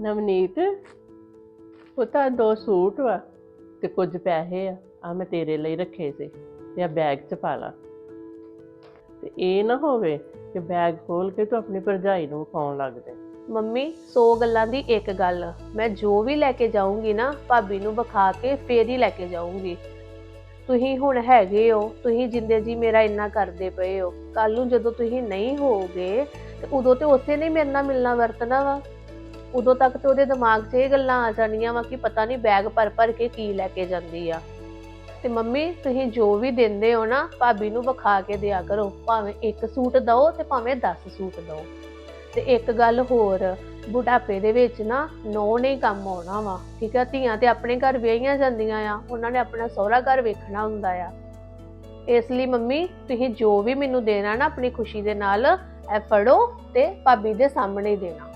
ਨਵਨੀਤ, ਉਹ ਤਾਂ ਦੋ ਸੂਟ ਵਾ ਤੇ ਕੁਝ ਪੈਸੇ ਆ। ਆ ਮੈਂ ਤੇਰੇ ਲਈ ਰੱਖੇ ਸੀ ਤੇ ਆ ਬੈਗ 'ਚ ਪਾ ਲਾ। ਤੇ ਇਹ ਨਾ ਹੋਵੇ ਕਿ ਬੈਗ ਖੋਲ ਕੇ ਤੂੰ ਆਪਣੀ ਭਰਜਾਈ ਨੂੰ ਪਾਉਣ ਲੱਗ ਦੇ ਮੰਮੀ 100 ਗੱਲਾਂ ਦੀ ਇੱਕ ਗੱਲ। ਮੈਂ ਜੋ ਵੀ ਲੈ ਕੇ ਜਾਊਂਗੀ ਨਾ, ਭਾਬੀ ਨੂੰ ਵਿਖਾ ਕੇ ਫੇਰ ਹੀ ਲੈ ਕੇ ਜਾਊਂਗੀ। ਤੁਸੀਂ ਹੁਣ ਹੈਗੇ ਹੋ, ਤੁਸੀਂ ਜਿੰਦੇ ਜੀ ਮੇਰਾ ਇੰਨਾ ਕਰਦੇ ਪਏ ਹੋ। ਕੱਲ ਨੂੰ ਜਦੋਂ ਤੁਸੀਂ ਨਹੀਂ ਹੋਗੇ ਤੇ ਉਦੋਂ ਤੇ ਉਸੇ ਨੇ ਮੇਰੇ ਨਾਲ ਮਿਲਣਾ ਵਰਤਣਾ ਵਾ। ਉਦੋਂ ਤੱਕ ਤੇ ਉਹਦੇ ਦਿਮਾਗ 'ਚ ਇਹ ਗੱਲਾਂ ਆ ਜਾਣੀਆਂ ਵਾ ਕਿ ਪਤਾ ਨਹੀਂ ਬੈਗ ਭਰ ਭਰ ਕੇ ਕੀ ਲੈ ਕੇ ਜਾਂਦੀ ਆ। ਤੇ ਮੰਮੀ, ਤੁਸੀਂ ਜੋ ਵੀ ਦਿੰਦੇ ਹੋ ਨਾ, ਭਾਬੀ ਨੂੰ ਵਿਖਾ ਕੇ ਦਿਆ ਕਰੋ। ਭਾਵੇਂ ਇੱਕ ਸੂਟ ਦਓ ਤੇ ਭਾਵੇਂ 10 ਸੂਟ ਦਓ। ਤੇ ਇੱਕ ਗੱਲ ਹੋਰ, ਬੁਢਾਪੇ ਦੇ ਵਿੱਚ ਨਾ ਨੌ ਨਹੀਂ ਕੰਮ ਆਉਣਾ ਵਾ, ਠੀਕ ਆ? ਧੀਆਂ ਤੇ ਆਪਣੇ ਘਰ ਵਿਆਹੀਆਂ ਜਾਂਦੀਆਂ ਆ, ਉਹਨਾਂ ਨੇ ਆਪਣਾ ਸਹੁਰਾ ਘਰ ਵੇਖਣਾ ਹੁੰਦਾ ਆ। ਇਸ ਲਈ ਮੰਮੀ, ਤੁਸੀਂ ਜੋ ਵੀ ਮੈਨੂੰ ਦੇਣਾ ਨਾ, ਆਪਣੀ ਖੁਸ਼ੀ ਦੇ ਨਾਲ, ਇਹ ਫੜੋ ਤੇ ਭਾਬੀ ਦੇ ਸਾਹਮਣੇ ਦੇਣਾ।